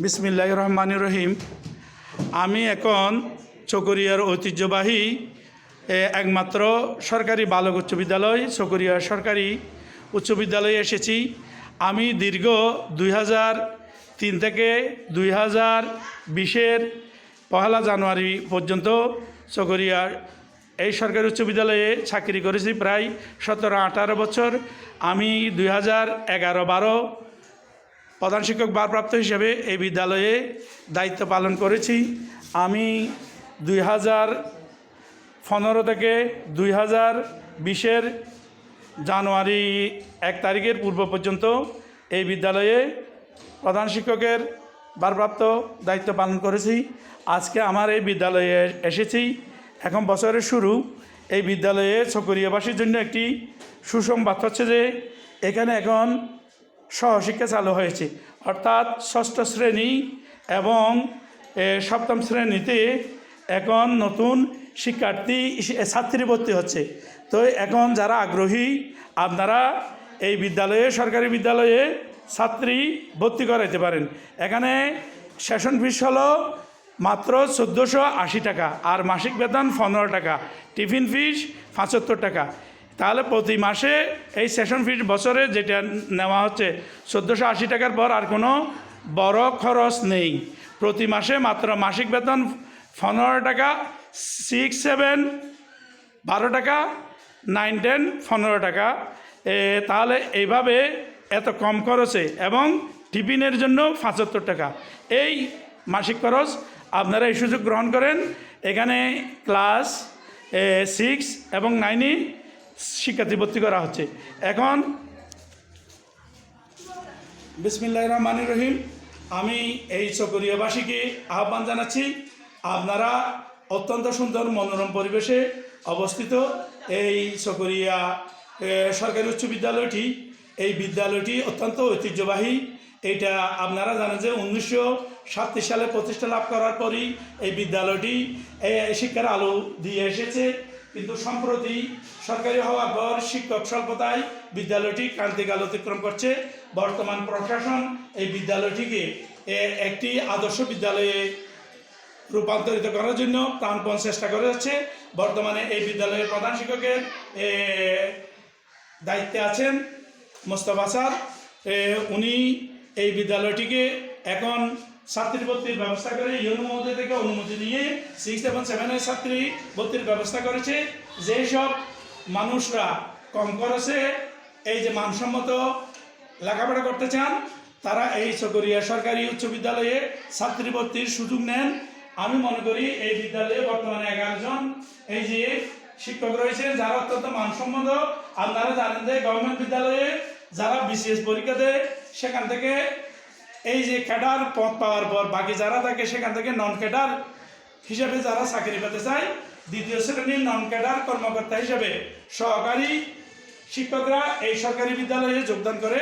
বিসমিল্লাহ রহমান রহিম আমি এখন চকরিয়ার ঐতিহ্যবাহী একমাত্র সরকারি বালক উচ্চ বিদ্যালয়, চকরিয়া সরকারি উচ্চ বিদ্যালয়ে এসেছি। আমি দীর্ঘ দুই হাজার তিন থেকে দুই হাজার বিশের পহেলা জানুয়ারি পর্যন্ত চকরিয়ার এই সরকারি উচ্চ বিদ্যালয়ে চাকরি করেছি, প্রায় সতেরো আঠারো বছর। আমি দুই হাজার এগারো বারো প্রধান শিক্ষক ভারপ্রাপ্ত হিসেবে এই বিদ্যালয়ে দায়িত্ব পালন করেছি। আমি দুই হাজার পনেরো থেকে দুই হাজার বিশের জানুয়ারি এক তারিখের পূর্ব পর্যন্ত এই বিদ্যালয়ে প্রধান শিক্ষকের ভারপ্রাপ্ত দায়িত্ব পালন করেছি। আজকে আমার এই বিদ্যালয়ে এসেছি। এখন বছরের শুরু। এই বিদ্যালয়ে চকরিয়াবাসীর জন্য একটি সুসংবাদ হচ্ছে যে এখানে এখন সহশিক্ষা চালু হয়েছে। অর্থাৎ ষষ্ঠ শ্রেণি এবং সপ্তম শ্রেণীতে এখন নতুন শিক্ষার্থী, ছাত্রী ভর্তি হচ্ছে। তো এখন যারা আগ্রহী, আপনারা এই বিদ্যালয়ে, সরকারি বিদ্যালয়ে ছাত্রী ভর্তি করাইতে পারেন। এখানে সেশন ফিস হলো মাত্র চোদ্দোশো আশি টাকা আর মাসিক বেতন পনেরো টাকা। টিফিন ফিস পঁচাত্তর টাকা। তাহলে প্রতি মাসে এই সেশন ফিস বছরে যেটা নেওয়া হচ্ছে, চোদ্দোশো আশি টাকার পর আর কোনো বড় খরচ নেই। প্রতি মাসে মাত্র মাসিক বেতন পনেরো টাকা সিক্স সেভেন বারো টাকা নাইন টেন পনেরো টাকা। তাহলে এইভাবে এত কম খরচে এবং টিফিনের জন্য পঁচাত্তর টাকা। এই মাসিক খরচ আপনারা এই সুযোগ গ্রহণ করেন। এখানে ক্লাস সিক্স এবং নাইনে শিক্ষার্থী ভর্তি করা হচ্ছে। এখন বিসমিল্লাহ রহমান রহিম। আমি এই চকরিয়াবাসীকে আহ্বান জানাচ্ছি, আপনারা অত্যন্ত সুন্দর মনোরম পরিবেশে অবস্থিত এই চকরিয়া সরকারি উচ্চ বিদ্যালয়টি, এই বিদ্যালয়টি অত্যন্ত ঐতিহ্যবাহী। এটা আপনারা জানেন যে উনিশশো সাতত্রিশ সালে প্রতিষ্ঠা লাভ করার পরই এই বিদ্যালয়টি শিক্ষার আলো দিয়ে এসেছে। কিন্তু সম্প্রতি সরকারি হওয়ার পর শিক্ষক স্বল্পতায় বিদ্যালয়টি ক্রান্তিকাল অতিক্রম করছে। বর্তমান প্রশাসন এই বিদ্যালয়টিকে একটি আদর্শ বিদ্যালয়ে রূপান্তরিত করার জন্য প্রাণপণ চেষ্টা করে যাচ্ছে। বর্তমানে এই বিদ্যালয়ের প্রধান শিক্ষকের দায়িত্বে আছেন মোস্তফা স্যার উনি এই বিদ্যালয়টিকে এখন ছাত্রী ভর্তির ব্যবস্থা করে ইউনো থেকে অনুমতি নিয়ে সিক্স এবং সেভেনের ছাত্রী ভর্তির ব্যবস্থা করেছে। যেই সব মানুষরা কম খরচে এই যে মানসম্মত লেখাপড়া করতে চান, তারা এই চকরিয়া সরকারি উচ্চ বিদ্যালয়ে ছাত্রী ভর্তির সুযোগ নেন। আমি মনে করি এই বিদ্যালয়ে বর্তমানে এগারো জন এই যে শিক্ষক রয়েছেন, যারা অত্যন্ত মানসম্মত। আপনারা জানেন যে গভর্নমেন্ট বিদ্যালয়ে যারা বিসিএস পরীক্ষা দেয়, সেখান থেকে এই যে ক্যাডার পথ পাওয়ার পর বাকি যারা থাকে, সেখান থেকে নন ক্যাডার হিসাবে যারা চাকরি পেতে চায়, দ্বিতীয় শ্রেণির নন ক্যাডার কর্মকর্তা হিসাবে সহকারী শিক্ষকরা এই সরকারি বিদ্যালয়ে যোগদান করে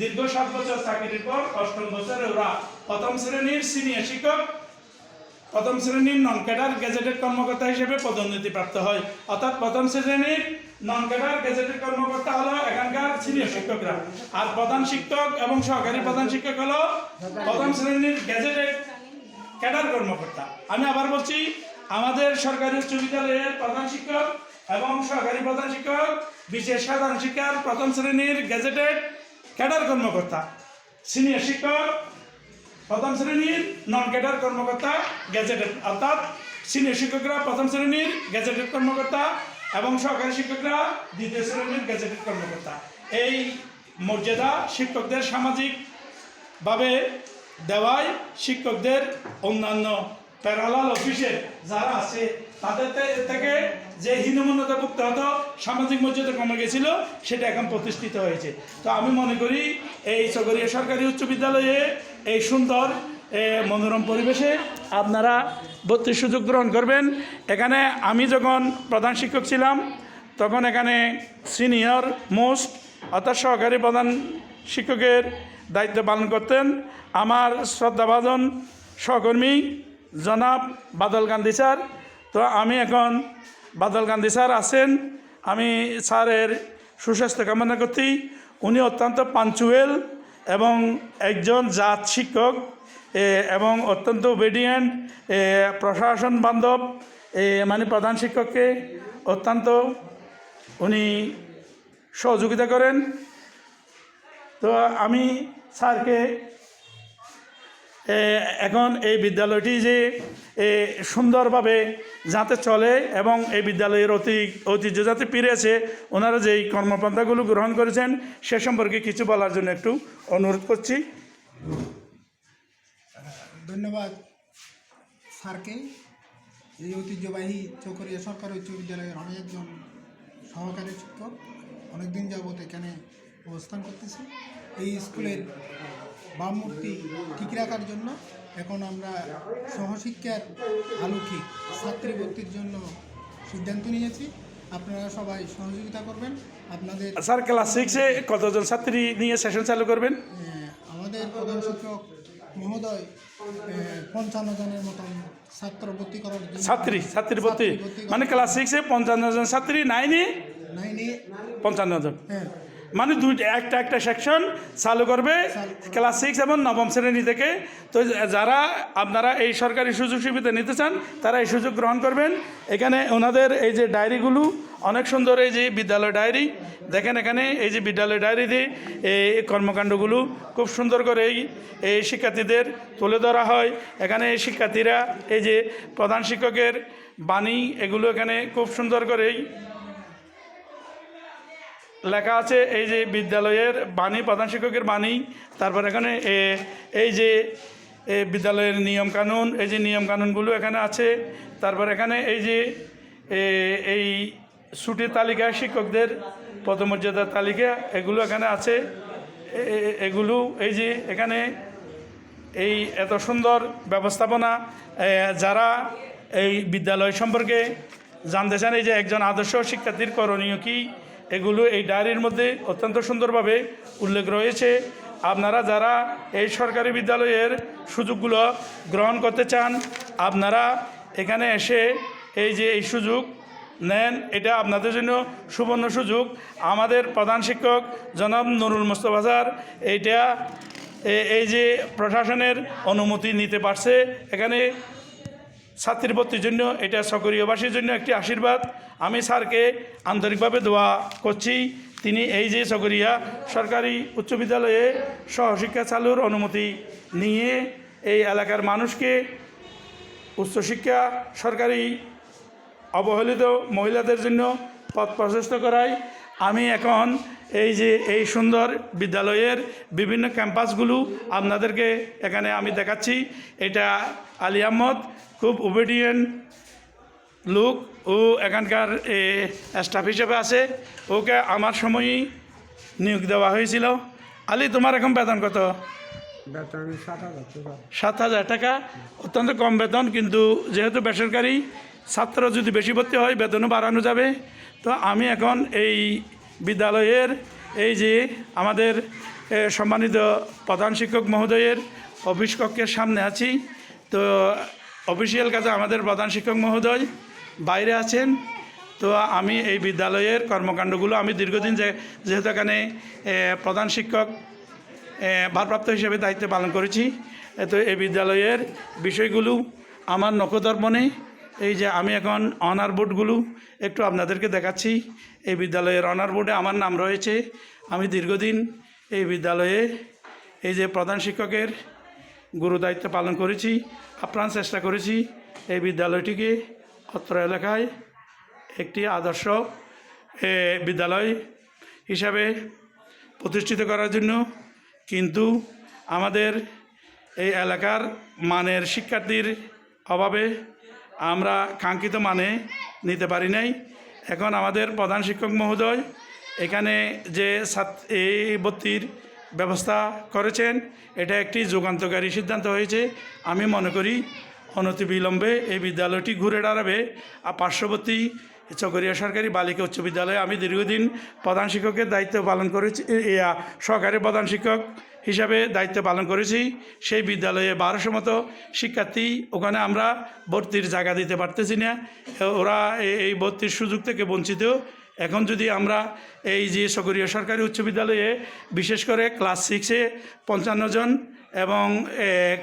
দীর্ঘ সাত বছর চাকরির পর অষ্টম বছরে ওরা প্রথম শ্রেণির সিনিয়র শিক্ষক, প্রথম শ্রেণির নন ক্যাডার গেজেটেড কর্মকর্তা হিসেবে পদোন্নতি প্রাপ্ত হয়। অর্থাৎ প্রথম শ্রেণির নন ক্যাডার গেজেটেড কর্মকর্তা হলো এখানকার সিনিয়র শিক্ষকরা। আর প্রধান শিক্ষক এবং সহকারী প্রধান শিক্ষক হলো প্রথম শ্রেণির গেজেটেড ক্যাডার কর্মকর্তা। আমি আবার বলছি, আমাদের সরকারি উচ্চ বিদ্যালয়ের প্রধান শিক্ষক এবং সহকারী প্রধান শিক্ষক, বিশেষ সাধারণ শিক্ষার প্রথম শ্রেণির গেজেটেড ক্যাডার কর্মকর্তা, সিনিয়র শিক্ষক, প্রথম শ্রেণির নন ক্যাডার কর্মকর্তা গ্যাজেটেড অর্থাৎ সিনিয়র শিক্ষকরা প্রথম শ্রেণির গ্যাজেটেড কর্মকর্তা এবং সহকারী শিক্ষকরা দ্বিতীয় শ্রেণির গ্যাজেটেড কর্মকর্তা। এই মর্যাদা শিক্ষকদের সামাজিকভাবে দেওয়ায় শিক্ষকদের অন্যান্য প্যারালাল অফিসে যারা আছে, তাদের থেকে যে হীনমন্যতা ভুক্ত হতো, সামাজিক মর্যাদা কমে গেছিল, সেটা এখন প্রতিষ্ঠিত হয়েছে। তো আমি মনে করি এই চকরিয়া সরকারি উচ্চ বিদ্যালয়ে এই সুন্দর মনোরম পরিবেশে আপনারা ভর্তির সুযোগ গ্রহণ করবেন। এখানে আমি যখন প্রধান শিক্ষক ছিলাম, তখন এখানে সিনিয়র মোস্ট অর্থাৎ সহকারী প্রধান শিক্ষকের দায়িত্ব পালন করতেন। আমার শ্রদ্ধাভাজন সহকর্মী জনাব বাদল গান্ধী স্যার। তো আমি এখন বাদল গান্ধী স্যার আছেন। আমি স্যারের সুস্বাস্থ্য কামনা করছি। উনি অত্যন্ত পাঞ্চুয়েল এবং একজন জাত শিক্ষক এবং অত্যন্ত ওবেডিয়েন্ট প্রশাসন বান্ধব মানে প্রধান শিক্ষককে অত্যন্ত উনি সহযোগিতা করেন। তো আমি স্যারকে এখন এই বিদ্যালয়টি যে সুন্দরভাবে যাতে চলে এবং এই বিদ্যালয়ের অতি, ঐতিহ্য যাতে ফিরেছে, ওনারা যেই কর্মপন্থাগুলো গ্রহণ করেছেন, সে সম্পর্কে কিছু বলার জন্য একটু অনুরোধ করছি। ধন্যবাদ স্যারকে। এই ঐতিহ্যবাহী চকরিয়া সরকারি উচ্চ বিদ্যালয়ের আমি একজন সহকারী শিক্ষক। অনেকদিন যাবত এখানে অবস্থান করতেছি। এই স্কুলের বামমূর্তি ঠিক রাখার জন্য এখন আমরা সহশিক্ষার আলোকে ছাত্রী ভর্তির জন্য সিদ্ধান্ত নিয়েছি। আপনারা সবাই সহযোগিতা করবেন। আপনাদের স্যার ক্লাস সিক্সে কতজন ছাত্রী নিয়ে সেশন চালু করবেন? এ, আমাদের প্রধান শিক্ষক মহোদয় পঞ্চান্ন জনের মতন ছাত্র ভর্তি করার ছাত্রী ছাত্রী ভর্তি? মানে ক্লাস সিক্সে পঞ্চান্ন জন ছাত্রী নাইনে? নাইনে। পঞ্চান্ন জন। হ্যাঁ মানে দুইটা একটা একটা সেকশন চালু করবে ক্লাস সিক্স এবং নবম শ্রেণি থেকে। তো যারা আপনারা এই সরকারি সুযোগ সুবিধা নিতে চান তারা এই সুযোগ গ্রহণ করবেন। এখানে ওনাদের এই যে ডায়েরিগুলো অনেক সুন্দর এই যে বিদ্যালয় ডায়েরি। দেখেন এখানে এই যে বিদ্যালয় ডায়েরিতে এই কর্মকাণ্ডগুলো খুব সুন্দর করে এই এই শিক্ষার্থীদের তুলে ধরা হয়। এখানে এই শিক্ষার্থীরা এই যে প্রধান শিক্ষকের বাণী এগুলো এখানে খুব সুন্দর করেই লেখা আছে, এই যে বিদ্যালয়ের বাণী, প্রধান শিক্ষকের বাণী, তারপর এখানে এই যে বিদ্যালয়ের নিয়মকানুন, এই যে নিয়মকানুনগুলো এখানে আছে, তারপর এখানে এই যে এই ছুটির তালিকা শিক্ষকদের পদমর্যাদার তালিকা, এগুলো এখানে আছে এগুলো, এই যে এখানে এই এত সুন্দর ব্যবস্থাপনা যারা এই বিদ্যালয় সম্পর্কে জানতে চান, এই যে একজন আদর্শ শিক্ষার্থীর করণীয় কি এগুলো এই ডায়েরির মধ্যে অত্যন্ত সুন্দরভাবে উল্লেখ রয়েছে। আপনারা যারা এই সরকারি বিদ্যালয়ের সুযোগগুলো গ্রহণ করতে চান, আপনারা এখানে এসে এই যে এই সুযোগ নেন, এটা আপনাদের জন্য সুবর্ণ সুযোগ। আমাদের প্রধান শিক্ষক জনাব নুরুল মোস্তফা স্যার, এইটা এই যে প্রশাসনের অনুমতি নিতে পারছে, এখানে ছাত্রী ভর্তির জন্য, এটা সকরীয়বাসীর জন্য একটি আশীর্বাদ। আমি স্যারকে আন্তরিকভাবে দোয়া করছি। তিনি এই যে সকরিয়া সরকারি উচ্চ বিদ্যালয়ে সহশিক্ষা চালুর অনুমতি নিয়ে এই এলাকার মানুষকে উচ্চশিক্ষা, সরকারি অবহেলিত মহিলাদের জন্য পথ প্রশস্ত করায়। আমি এখন এই যে এই সুন্দর বিদ্যালয়ের বিভিন্ন ক্যাম্পাসগুলো আপনাদেরকে এখানে আমি দেখাচ্ছি। এটা আলী আহমদ, খুব ওবিডিয়েন্ট লোক। ও এখানকার স্টাফ হিসেবে আছে। ওকে আমার সময়ই নিয়োগ দেওয়া হয়েছিল। আলি তোমার এখন বেতন কত? সাত হাজার টাকা। অত্যন্ত কম বেতন কিন্তু যেহেতু বেসরকারি ছাত্র যদি বেশি ভর্তি হয় বেতনও বাড়ানো যাবে। তো আমি এখন এই বিদ্যালয়ের এই যে আমাদের সম্মানিত প্রধান শিক্ষক মহোদয়ের অফিস কক্ষের সামনে আছি। তো অফিসিয়াল কাজে আমাদের প্রধান শিক্ষক মহোদয়। বাইরে আছেন, তো আমি এই বিদ্যালয়ের কর্মকাণ্ডগুলো আমি দীর্ঘদিন যে যেহেতু এখানে প্রধান শিক্ষক ভারপ্রাপ্ত হিসেবে দায়িত্ব পালন করেছি তো এই বিদ্যালয়ের বিষয়গুলো আমার নখদর্পণে এই যে আমি এখন অনার বোর্ডগুলো একটু আপনাদেরকে দেখাচ্ছি। এই বিদ্যালয়ের অনার বোর্ডে আমার নাম রয়েছে। আমি দীর্ঘদিন এই বিদ্যালয়ে এই যে প্রধান শিক্ষকের গুরু দায়িত্ব পালন করেছি, আপ্রাণ চেষ্টা করেছি এই বিদ্যালয়টিকে অত্র এলাকায় একটি আদর্শ বিদ্যালয় হিসাবে প্রতিষ্ঠিত করার জন্য। কিন্তু আমাদের এই এলাকার মানের শিক্ষার্থীর অভাবে আমরা কাঙ্ক্ষিত মানে নিতে পারি নাই। এখন আমাদের প্রধান শিক্ষক মহোদয় এখানে যে ছাত্র, এই ভর্তির ব্যবস্থা করেছেন, এটা একটি যুগান্তকারী সিদ্ধান্ত হয়েছে। আমি মনে করি অনতিবিলম্বে এই বিদ্যালয়টি ঘুরে দাঁড়াবে। আর পার্শ্ববর্তী চকরিয়া সরকারি বালিকা উচ্চ বিদ্যালয়ে আমি দীর্ঘদিন প্রধান শিক্ষকের দায়িত্ব পালন করেছি সহকারী প্রধান শিক্ষক হিসাবে দায়িত্ব পালন করেছি। সেই বিদ্যালয়ে বারোশো মতো শিক্ষার্থী, ওখানে আমরা ভর্তির জায়গা দিতে পারতেছি না। ওরা এই- ভর্তির সুযোগ থেকে বঞ্চিত। এখন যদি আমরা এই যে সকরীয় সরকারি উচ্চ বিদ্যালয়ে বিশেষ করে ক্লাস সিক্সে পঞ্চান্ন জন এবং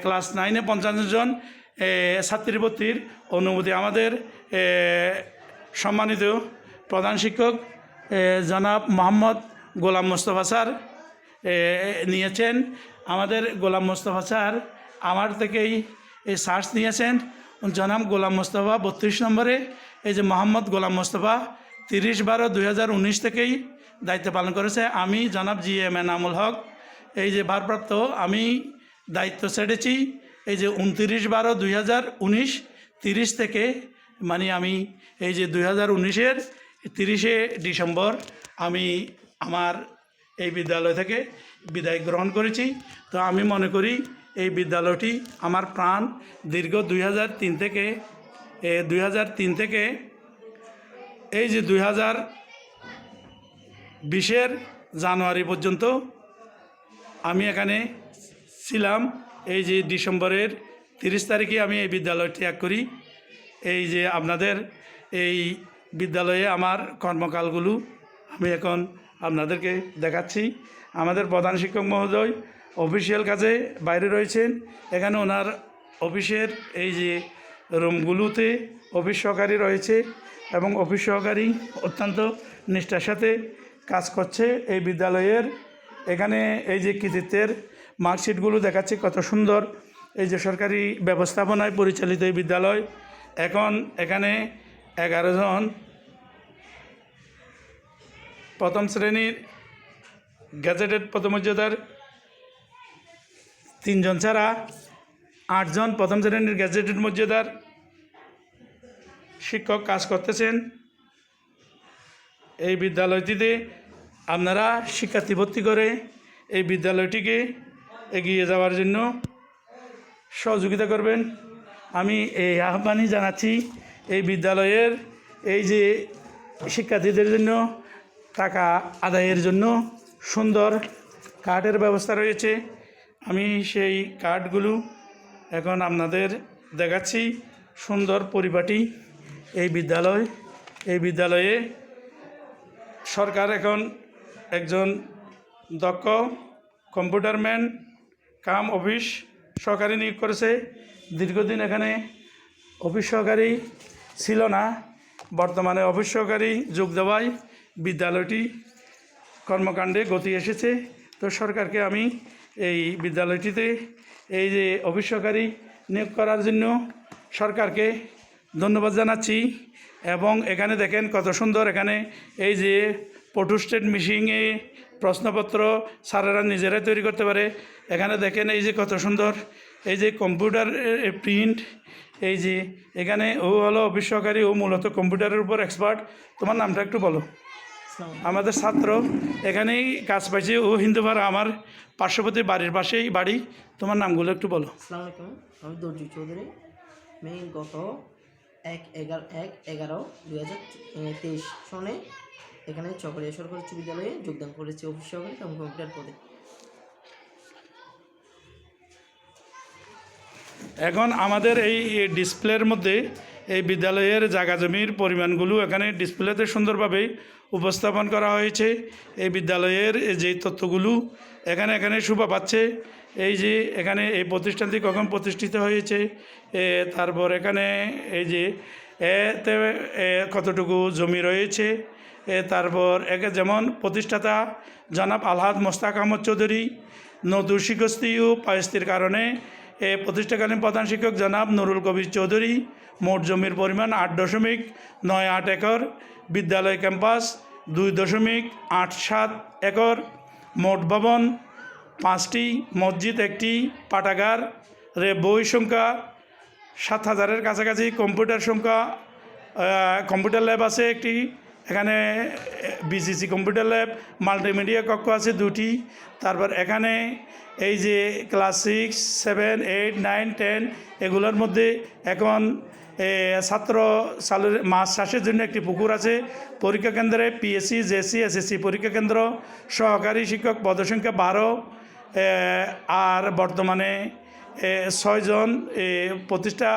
ক্লাস নাইনে পঞ্চান্ন জন ছাত্রী ভর্তির অনুমতি আমাদের সম্মানিত প্রধান শিক্ষক জনাব মোহাম্মদ গোলাম মোস্তফা স্যার নিয়েছেন। আমাদের গোলাম মোস্তফা স্যার আমার থেকেই এই সার্চ নিয়েছেন। জনাব গোলাম মোস্তফা বত্রিশ নম্বরে, এই যে মোহাম্মদ গোলাম মোস্তফা তিরিশ বারো দুই হাজার উনিশ থেকেই দায়িত্ব পালন করেছে। আমি জনাব জি এম এনামুল হক, এই যে ভারপ্রাপ্ত আমি দায়িত্ব ছেড়েছি। এই যে উনতিরিশ বারো দুই হাজার উনিশ, তিরিশ থেকে মানে আমি এই যে দুই হাজার উনিশের তিরিশে ডিসেম্বর আমি আমার এই বিদ্যালয় থেকে বিদায় গ্রহণ করেছি। তো আমি মনে করি এই বিদ্যালয়টি আমার প্রাণ। দীর্ঘ দুই তিন থেকে দুই তিন থেকে এই যে দুই হাজার বিশের জানুয়ারি পর্যন্ত আমি এখানে ছিলাম। এই যে ডিসেম্বরের তিরিশ তারিখে আমি এই বিদ্যালয় ত্যাগ করি। এই যে আপনাদের এই বিদ্যালয়ে আমার কর্মকালগুলো আমি এখন আপনাদেরকে দেখাচ্ছি। আমাদের প্রধান শিক্ষক মহোদয় অফিসিয়াল কাজে বাইরে রয়েছেন। এখানে ওনার অফিসের এই যে রুমগুলোতে অফিস সহকারী রয়েছে এবং অফিস সহকারী অত্যন্ত নিষ্ঠার সাথে কাজ করছে এই বিদ্যালয়ের। এখানে এই যে কৃতিত্বের মার্কশিটগুলো দেখাচ্ছে কত সুন্দর। এই যে সরকারি ব্যবস্থাপনায় পরিচালিত এই বিদ্যালয়। এখন এখানে এগারো জন প্রথম শ্রেণির গ্যাজেটেড পদমর্যাদার তিনজন ছাড়া আটজন প্রথম শ্রেণির গ্যাজেটেড মর্যাদার শিক্ষক কাজ করতেছেন। এই বিদ্যালয়টিতে আপনারা শিক্ষার্থী ভর্তি করে এই বিদ্যালয়টিকে এগিয়ে যাওয়ার জন্য সহযোগিতা করবেন। আমি এই আহ্বানই জানাচ্ছি এই বিদ্যালয়ের এই যে শিক্ষার্থীদের জন্য টাকা আদায়ের জন্য সুন্দর কার্ডের ব্যবস্থা রয়েছে। আমি সেই কার্ডগুলো এখন আপনাদের দেখাচ্ছি। সুন্দর পরিপাটি এই বিদ্যালয়, এই বিদ্যালয়ে সরকার এখন একজন দক্ষ কম্পিউটারম্যান কাম অফিস সহকারী নিয়োগ করেছে। দীর্ঘদিন এখানে অফিস সহকারী ছিল না। বর্তমানে অফিস সহকারী যোগ দেওয়ায় বিদ্যালয়টি কর্মকাণ্ডে গতি এসেছে। তো সরকারকে আমি এই বিদ্যালয়টিতে এই যে অফিস সহকারী নিয়োগ করার জন্য সরকারকে ধন্যবাদ জানাচ্ছি এবং এখানে দেখেন কত সুন্দর এখানে এই যে ফটোস্টেট মিশিংয়ে প্রশ্নপত্র স্যারেরা নিজেরাই তৈরি করতে পারে। এখানে দেখেন এই যে কত সুন্দর এই যে কম্পিউটার প্রিন্ট এই যে এখানে ও হলো অফিস সহকারী ও মূলত কম্পিউটারের উপর এক্সপার্ট। তোমার নামটা একটু বলো। আমাদের ছাত্র এখানেই কাজ পাইছে ও হিন্দুপাড়া আমার পার্শ্ববর্তী বাড়ির পাশেই বাড়ি। তোমার নামগুলো একটু বলো। আমি দর্জি চৌধুরী। আমি গত এক এগারো এক এগারো দুই হাজার তেইশ সনে এখানে চকরিয়া সরকারি উচ্চ বিদ্যালয়ে যোগদান করেছি অফিস সহকারী এবং কম্পিউটার পদে। এখন আমাদের এই ডিসপ্লের মধ্যে এই বিদ্যালয়ের জায়গা জমির পরিমাণগুলো এখানে ডিসপ্লেতে সুন্দরভাবে উপস্থাপন করা হয়েছে। এই বিদ্যালয়ের যে তথ্যগুলো এখানে এখানে শোভা পাচ্ছে। এই যে এখানে এই প্রতিষ্ঠানটি কখন প্রতিষ্ঠিত হয়েছে তারপর এখানে এই যে এতে কতটুকু জমি রয়েছে তারপর একে যেমন প্রতিষ্ঠাতা জনাব আলহাদ মোস্তাক আহমদ চৌধুরী নতুন শিক্ষস্তি ও পায়স্তির কারণে এ প্রতিষ্ঠাকালীন প্রধান শিক্ষক জনাব নুরুল কবির চৌধুরী, মোট জমির পরিমাণ আট দশমিক নয় আট একর, বিদ্যালয় ক্যাম্পাস দুই দশমিক আট সাত একর, মোট ভবন পাঁচটি, মসজিদ একটি, পাঠাগার রে বই সংখ্যা সাত হাজারের কাছাকাছি, কম্পিউটার সংখ্যা কম্পিউটার ল্যাব আছে একটি এখানে বিসিসি কম্পিউটার ল্যাব মাল্টিমিডিয়া কক্ষ আছে দুটি। তারপর এখানে এই যে class six seven eight nine ten এগুলোর মধ্যে এখন ছাত্র সালের মাছ চাষের জন্য একটি পুকুর আছে। পরীক্ষা কেন্দ্রে পিএসসি জেসি এসএসসি পরীক্ষা কেন্দ্র, সহকারী শিক্ষক পদসংখ্যা বারো আর বর্তমানে ছয়জন প্রতিষ্ঠা,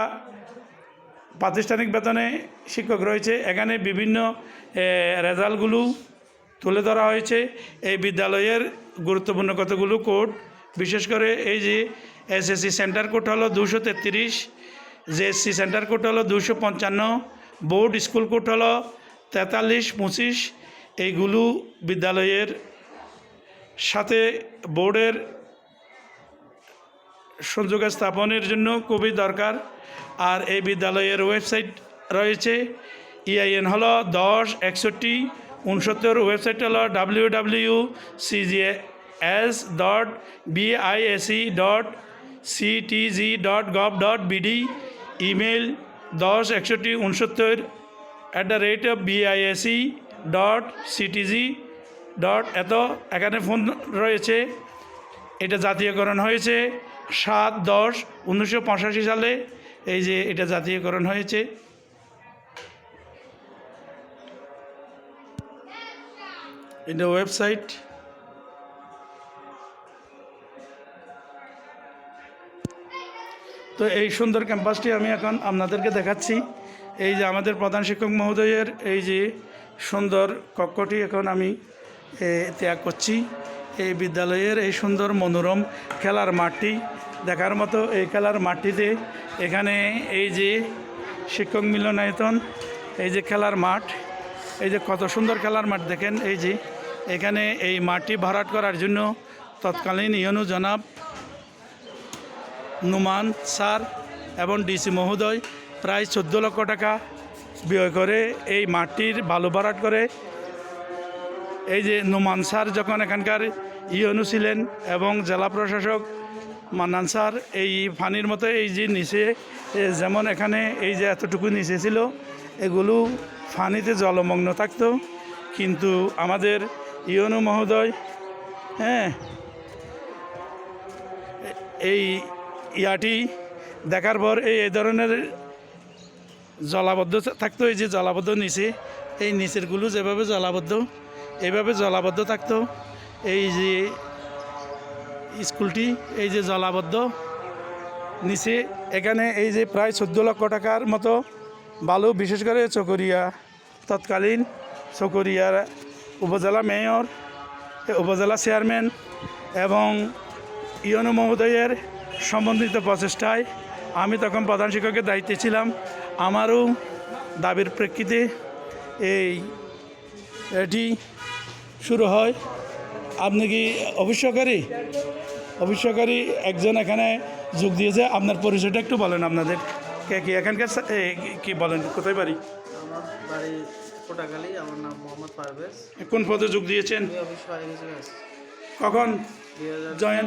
প্রাতিষ্ঠানিক বেতনে শিক্ষক রয়েছে। এখানে বিভিন্ন রেজাল্টগুলো তুলে ধরা হয়েছে। এই বিদ্যালয়ের গুরুত্বপূর্ণ কতগুলো কোড? বিশেষ করে এই যে এসএসসি সেন্টার কোড হলো দুশো তেত্রিশ, জেএসসি সেন্টার কোড হলো দুশো পঞ্চান্ন, বোর্ড স্কুল কোড হলো তেতাল্লিশ, পঁচিশ। এইগুলো বিদ্যালয়ের সাথে বোর্ডের সংযোগ স্থাপনের জন্য খুবই দরকার। আর এই বিদ্যালয়ের ওয়েবসাইট রয়েছে। ইআইএন হলো দশ, একষট্টি উনসত্তর ওয়েবসাইট হলো W W CGS dot BIAC dot CTG dot gov dot BD email দশ, একষট্টি উনসত্তর at the rate of BIAC dot CTG dot এত। এখানে ফোন রয়েছে, এটা জাতীয়করণ হয়েছে সাত দশ উনিশশো সালে। এই যে এটা জাতীয়করণ হয়েছে। এটা ওয়েবসাইট তো এই সুন্দর ক্যাম্পাসটি আমি এখন আপনাদেরকে দেখাচ্ছি। এই যে আমাদের প্রধান শিক্ষক মহোদয়ের এই যে সুন্দর কক্ষটি এখন আমি ত্যাগ করছি। এই বিদ্যালয়ের এই সুন্দর মনোরম খেলার মাঠটি, দেখার মতো এই খেলার মাঠটিতে এখানে এই যে শিক্ষক মিলনায়তন, এই যে খেলার মাঠ, এই যে কত সুন্দর খেলার মাঠ দেখেন, এই যে এখানে এই মাটি ভরাট করার জন্য তৎকালীন ইয়নু জনাব নুমান স্যার এবং ডিসি মহোদয় প্রায় চোদ্দ লক্ষ টাকা ব্যয় করে এই মাটির বালু ভরাট করে। এই যে নুমান স্যার যখন এখানকার ইয়নু ছিলেন এবং জেলা প্রশাসক মান্নান স্যার, এই পানির মতো এই যে নিচে যেমন এখানে এই যে এতটুকু নিচে ছিল, এগুলো ফানিতে জলমগ্ন থাকতো। কিন্তু আমাদের ইয়নু মহোদয় হ্যাঁ এই ইয়াটি দেখার পর এই ধরনের জলাবদ্ধ থাকতো, এই যে জলাবদ্ধ নিচে, এই নিচেরগুলো যেভাবে জলাবদ্ধ এইভাবে জলাবদ্ধ থাকতো, এই যে স্কুলটি, এই যে জলাবদ্ধ নিচে, এখানে এই যে প্রায় চোদ্দ লক্ষ টাকার মতো বালু, বিশেষ করে চকরিয়া, তৎকালীন চকরিয়ার উপজেলা মেয়র উপজেলা চেয়ারম্যান এবং ইয়নু মহোদয়ের সম্বন্ধিত প্রচেষ্টায় আমি তখন প্রধান শিক্ষকের দায়িত্বে ছিলাম। আমারও দাবির প্রেক্ষিতে এই এটি শুরু হয়। আপনি কি অবশ্যকারী অবশ্যকারী একজন এখানে যোগ দিয়েছে, আপনার পরিচয়টা একটু বলেন আপনাদের। কে, কি, এখানকার কি- বলেন, কোথায় বাড়ি? বাড়ি কোটাখালী আমার নাম মোহাম্মদ পারভেজ। কোন পদে যোগ দিয়েছেন? কখন? জয়েন?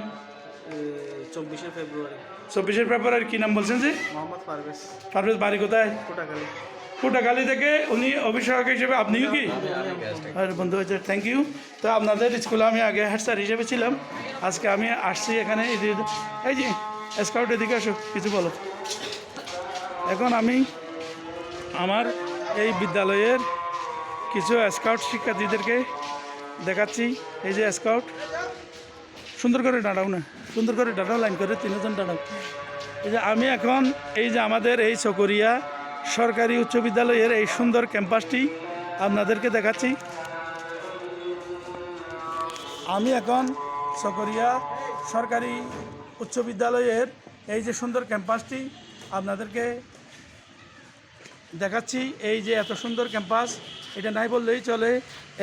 চব্বিশে ফেব্রুয়ারি। চব্বিশের পেপারের কি নাম বলছেন যে? মোহাম্মদ পারভেজ। পারভেজ বাড়ি কোথায়? কোটাখালী কোটাখালী থেকে উনি অভিষেক হিসেবে আপনিও কি? আর বন্ধু হয়েছে থ্যাংক ইউ তো আপনাদের স্কুলে আমি আগে হেড স্যার হিসেবে ছিলাম। আজকে আমি আসছি এখানে এই যে এই যে স্কাউট এদিকে আসো কিছু বলো। এখন আমি আমার এই বিদ্যালয়ের কিছু স্কাউট শিক্ষার্থীদেরকে দেখাচ্ছি। এই যে স্কাউট, সুন্দর করে দাঁড়াও না, সুন্দর করে দাঁড়াও লাইন করে তিনজন দাঁড়াও এই যে আমি এখন এই যে আমাদের এই চকরিয়া সরকারি উচ্চ বিদ্যালয়ের এই সুন্দর ক্যাম্পাসটি আপনাদেরকে দেখাচ্ছি। আমি এখন চকরিয়া সরকারি উচ্চ বিদ্যালয়ের এই যে সুন্দর ক্যাম্পাসটি আপনাদেরকে দেখাচ্ছি এই যে এত সুন্দর ক্যাম্পাস এটা নাই বললেই চলে।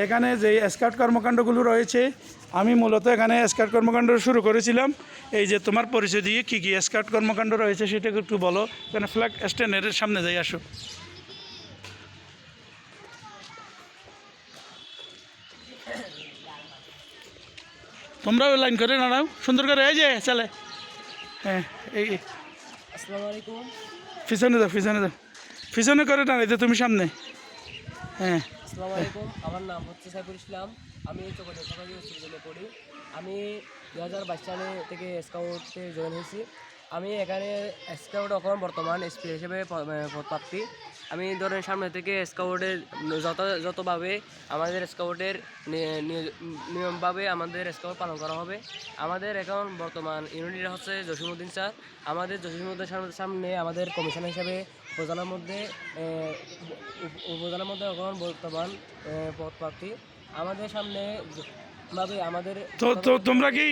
এখানে যে স্কাউট কর্মকাণ্ডগুলো রয়েছে আমি মূলত এখানে স্কাউট কর্মকাণ্ড শুরু করেছিলাম। এই যে তোমার পরিচয় দিয়ে কী কী স্কাউট কর্মকাণ্ড রয়েছে সেটা একটু বলো এখানে ফ্ল্যাগ স্ট্যান্ডের সামনে যাই আসো। তোমরাও লাইন করে দাঁড়াও সুন্দর করে এই যে চলে। হ্যাঁ এই এই। আসসালামু আলাইকুম। পিছনে যাও পিছনে যাও পিছনে করে দাঁড়াইতে তুমি সামনে। হ্যাঁ। আসসালামু আলাইকুম আমার নাম হচ্ছে সাইফুল ইসলাম। আমি চকরিয়া সরকারি পড়ি। আমি দু হাজার বাইশ সালে থেকে স্কাউটে জয়েন হয়েছি। আমি এখানে স্কাউট এখন বর্তমান এসপি হিসেবে প- এ, আমি ধরেন সামনে থেকে স্কাউটের যত যতভাবে আমাদের স্কাউটের নিয়মভাবে আমাদের স্কাউট পালন করা হবে আমাদের এখন বর্তমান ইউনিট হচ্ছে জসিমুদ্দিন স্যার। আমাদের জসিমুদ্দিন সামনে আমাদের কমিশন হিসাবে উপজেলার মধ্যে উপজেলার মধ্যে এখন বর্তমান পদপ্রার্থী। আমাদের সামনে ভাবে আমাদের তো তো তোমরা কি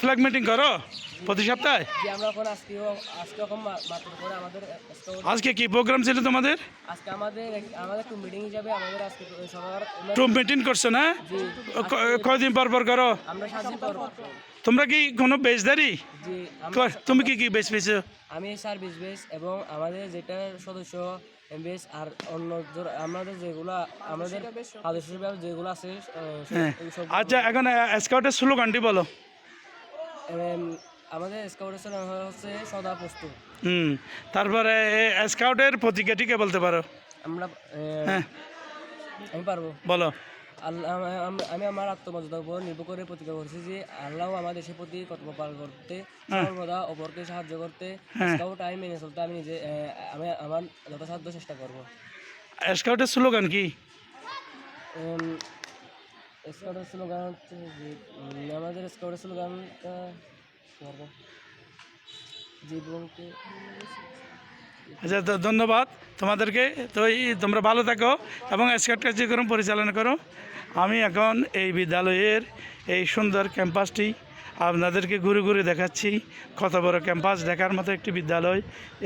ফ্ল্যাগ মিটিং করো প্রতি সপ্তাহে? যে আমরা এখন আজকেও আজকে এখন মাত্র করে আমাদের আজকে কি প্রোগ্রাম ছিল তোমাদের? আজকে আমাদের আমাদের মিটিং হিসাবে আমাদের আজকে সবার মিটিং করছ না? কয়দিন পর পর করো? আমরা সাহায্য করব। তোমরা কি কোনো বেচদারি জি তুমি কি কি বেচ পেয়েছ? আমি স্যার সার্ভিস বেস এবং আমাদের যেটা সদস্য বেস আর অন্য আমাদের যেগুলো আমাদের সদস্য হিসেবে যেগুলো আছে হ্যাঁ। আচ্ছা এখন স্কাউটের স্লোগানটি বলো। আমাদের স্কাউটের স্কাউটেশন হচ্ছে সদা প্রস্তুত। হুম তারপরে স্কাউটের প্রতিজ্ঞাটিকে বলতে পারো? আমরা হ্যাঁ। আমি পারব। বলো। আল্লাহ আম- আম- আমি আমার আত্মমর্যাদার উপর নির্ভর করে প্রতিজ্ঞা করছি যে আল্লাহ আমার দেশের প্রতি কর্তব্য পালন করতে সর্বদা অপরকে সাহায্য করতে স্কাউট আইন মেনে চলতে আমি নিজে আমি আমার যথাসাধ্য চেষ্টা করব। স্কাউটের স্লোগান কি? স্কাউটের স্লোগান হচ্ছে যে আমাদের স্কাউটের স্লোগানটা জীবনকে আচ্ছা তো ধন্যবাদ তোমাদেরকে। তো তোমরা ভালো থাকো এবং স্কাউট কার্যক্রম পরিচালনা করো। আমি এখন এই বিদ্যালয়ের এই সুন্দর ক্যাম্পাসটি আপনাদেরকে ঘুরে ঘুরে দেখাচ্ছি। কত বড় ক্যাম্পাস দেখার মতো একটি বিদ্যালয়।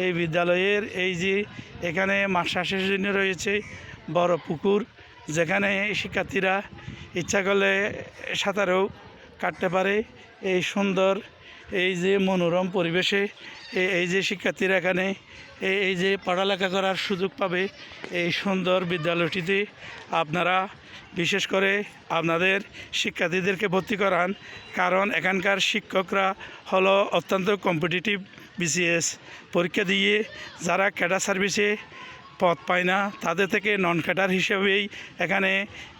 এই বিদ্যালয়ের এই যে এখানে চাষের জন্য রয়েছে বড় পুকুর, যেখানে শিক্ষার্থীরা ইচ্ছা করলে সাঁতারেও কাটতে পারে। এই সুন্দর এই যে মনোরম পরিবেশে এই যে শিক্ষার্থীরা এখানে এই যে পড়ালেখা করার সুযোগ পাবে এই সুন্দর বিদ্যালয়টিতে আপনারা, বিশেষ করে আপনাদের শিক্ষার্থীদেরকে ভর্তি করান, কারণ এখানকার শিক্ষকরা হলো অত্যন্ত কম্পিটিটিভ বিসিএস পরীক্ষা দিয়ে যারা ক্যাডার সার্ভিসে পদ পায় না। তাদের থেকে নন ক্যাডার হিসেবেই এখানে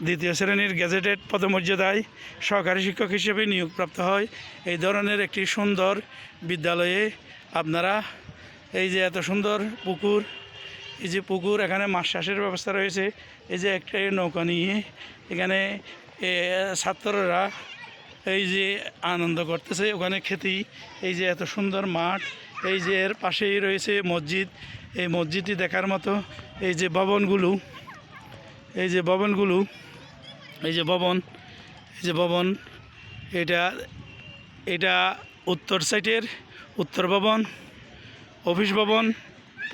দ্বিতীয় শ্রেণির গ্যাজেটেড পদমর্যাদায় সহকারী শিক্ষক হিসেবে নিয়োগপ্রাপ্ত হয়। এই ধরনের একটি সুন্দর বিদ্যালয়ে আপনারা এই যে এত সুন্দর পুকুর, এই যে পুকুর, এখানে মাছ চাষের ব্যবস্থা রয়েছে। এই যে একটা নৌকা নিয়ে এখানে ছাত্ররা এই যে আনন্দ করতেছে। ওখানে খেতি, এই যে এত সুন্দর মাঠ, এই যে এর পাশেই রয়েছে মসজিদ এই মসজিদটি দেখার মতো। এই যে ভবনগুলো, এই যে ভবনগুলো, এই যে ভবন, এই যে ভবন, এটা এটা উত্তর সাইডের উত্তর ভবন, অফিস ভবন,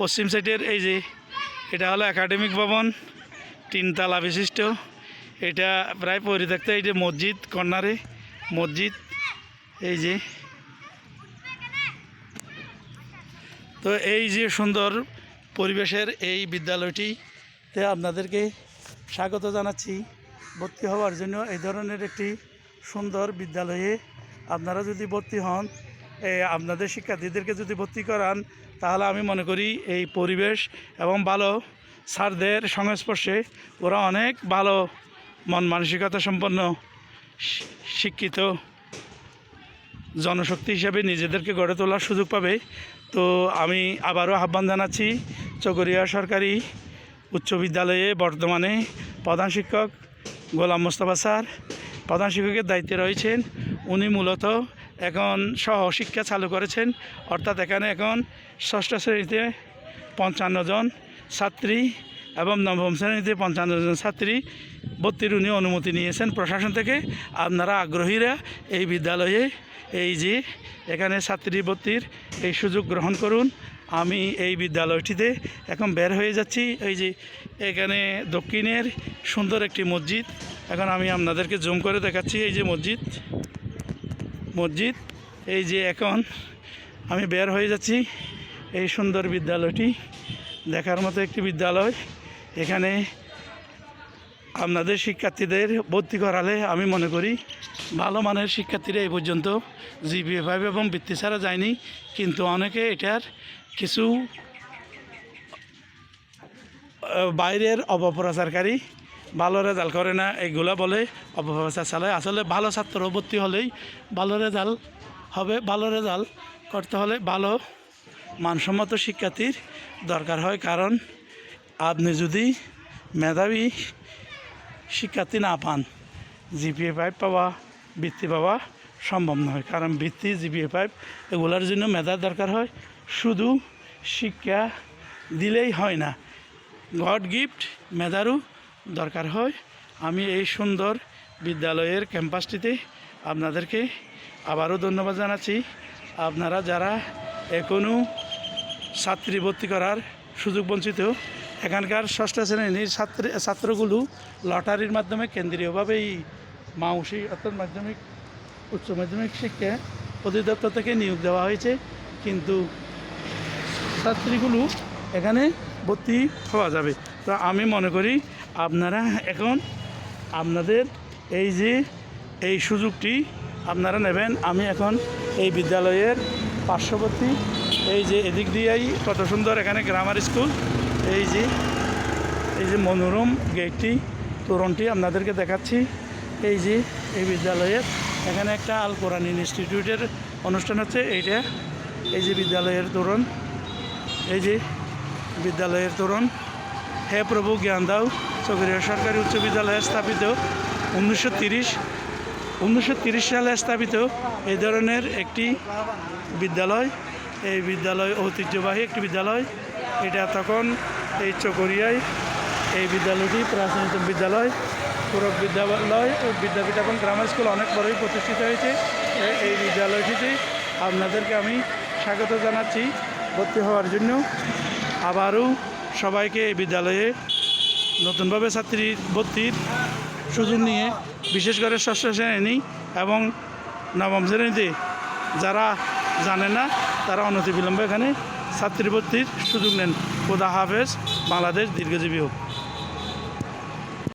পশ্চিম সাইডের এই যে, এটা হলো একাডেমিক ভবন তিনতলা বিশিষ্ট। এটা প্রায় পরিত্যক্ত এই যে মসজিদ কর্নারে, মসজিদ, এই যে তো এই যে সুন্দর পরিবেশের এই বিদ্যালয়টিতে আপনাদেরকে স্বাগত জানাচ্ছি। ভর্তি হওয়ার জন্য এই ধরনের একটি সুন্দর বিদ্যালয়ে আপনারা যদি ভর্তি হন আপনাদের শিক্ষার্থীদেরকে যদি ভর্তি করান, তাহলে আমি মনে করি এই পরিবেশ এবং ভালো স্যারদের সংস্পর্শে ওরা অনেক ভালো মন মানসিকতা সম্পন্ন শিক্ষিত জনশক্তি হিসাবে নিজেদেরকে গড়ে তোলার সুযোগ পাবে। তো আমি আবারও আহ্বান জানাচ্ছি চকরিয়া সরকারি উচ্চ বিদ্যালয়ে বর্তমানে প্রধান শিক্ষক গোলাম মোস্তফা স্যার। প্রধান শিক্ষকের দায়িত্বে রয়েছেন। উনি মূলত এখন সহশিক্ষা চালু করেছেন। অর্থাৎ এখানে এখন ষষ্ঠ শ্রেণীতে পঞ্চান্ন জন ছাত্রী এবং নবম শ্রেণীতে পঞ্চান্ন জন ছাত্রী ভর্তির উনি অনুমতি নিয়েছেন প্রশাসন থেকে। আপনারা আগ্রহীরা এই বিদ্যালয়ে এই যে, এখানে ছাত্রী ভর্তির এই সুযোগ গ্রহণ করুন। আমি এই বিদ্যালয়টিতে এখন বের হয়ে যাচ্ছি। এই যে, এখানে দক্ষিণের সুন্দর একটি মসজিদ। এখন আমি আপনাদেরকে জুম করে দেখাচ্ছি এই যে মসজিদ। মসজিদ, এই যে এখন আমি বের হয়ে যাচ্ছি এই সুন্দর বিদ্যালয়টি। দেখার মতো একটি বিদ্যালয়। এখানে আপনাদের শিক্ষার্থীদের ভর্তি করালে আমি মনে করি ভালো মানের শিক্ষার্থীরা এই পর্যন্ত জিপিএ ফাইভ এবং বৃত্তি ছাড়া যায়নি, কিন্তু অনেকে এটার কিছু বাইরের অপপ্রচারকারী ভালো রেজাল্ট করে না এইগুলো বলে অপপ্রচার চালায়। আসলে ভালো ছাত্র ভর্তি হলেই ভালো রেজাল্ট হবে, ভালো রেজাল্ট করতে হলে ভালো মানসম্মত শিক্ষার্থীর দরকার হয়। কারণ আপনি যদি মেধাবী শিক্ষার্থী না পান, জিপিএ ফাইভ পাওয়া বৃত্তি পাওয়া সম্ভব নয়। কারণ বৃত্তি জিপিএ ফাইভ এগুলোর জন্য মেধার দরকার হয়। শুধু শিক্ষা দিলেই হয় না, গড গিফট মেধারও দরকার হয়। আমি এই সুন্দর বিদ্যালয়ের ক্যাম্পাসটিতে আপনাদেরকে আবারও ধন্যবাদ জানাচ্ছি। আপনারা যারা এখনও ছাত্রী ভর্তি করার সুযোগ বঞ্চিত এখানকার ষষ্ঠ শ্রেণির ছাত্র ছাত্রগুলো লটারির মাধ্যমে কেন্দ্রীয়ভাবে এই মাউসি অর্থাৎ মাধ্যমিক, উচ্চ মাধ্যমিক শিক্ষা অধিদপ্তর থেকে নিয়োগ দেওয়া হয়েছে। কিন্তু ছাত্রীগুলো এখানে ভর্তি হওয়া যাবে। তো আমি মনে করি আপনারা এখন আপনাদের এই যে এই সুযোগটি আপনারা নেবেন। আমি এখন এই বিদ্যালয়ের পার্শ্ববর্তী এই যে এদিক দিয়েই কত সুন্দর এখানে গ্রামার স্কুল এই যে এই যে মনোরম গেটটি তোরণটি আপনাদেরকে দেখাচ্ছি। এই যে, এই বিদ্যালয়ের, এখানে একটা আল কোরআন ইনস্টিটিউটের অনুষ্ঠান হচ্ছে, এইটা। এই যে বিদ্যালয়ের তোরণ, এই যে বিদ্যালয়ের তোরণ। হে প্রভু, জ্ঞান দাও। চকরিয়া সরকারি উচ্চ বিদ্যালয়ে স্থাপিত। উনিশশো তিরিশ, উনিশশো সালে স্থাপিত এই ধরনের একটি বিদ্যালয়। এই বিদ্যালয় ঐতিহ্যবাহী একটি বিদ্যালয়। এটা তখন এই চকরিয়ায় এই বিদ্যালয়টি প্রাচীনতম বিদ্যালয় পুরো বিদ্যালয় ও বিদ্যাপীঠ এবং গ্রামার স্কুল অনেক বড়ই প্রতিষ্ঠিত হয়েছে। এই বিদ্যালয়টিতে আপনাদেরকে আমি স্বাগত জানাচ্ছি। ভর্তি হওয়ার জন্য আবারও সবাইকে এই বিদ্যালয়ে নতুনভাবে ছাত্রী ভর্তির সুযোগ নিয়ে, বিশেষ করে ষষ্ঠ শ্রেণি এবং নবম শ্রেণীতে যারা জানে না, তারা অনতি অনতিবিলম্বে এখানে ছাত্রী ভর্তির সুযোগ নেন। খোদা হাফেজ। বাংলাদেশ দীর্ঘজীবী হোক।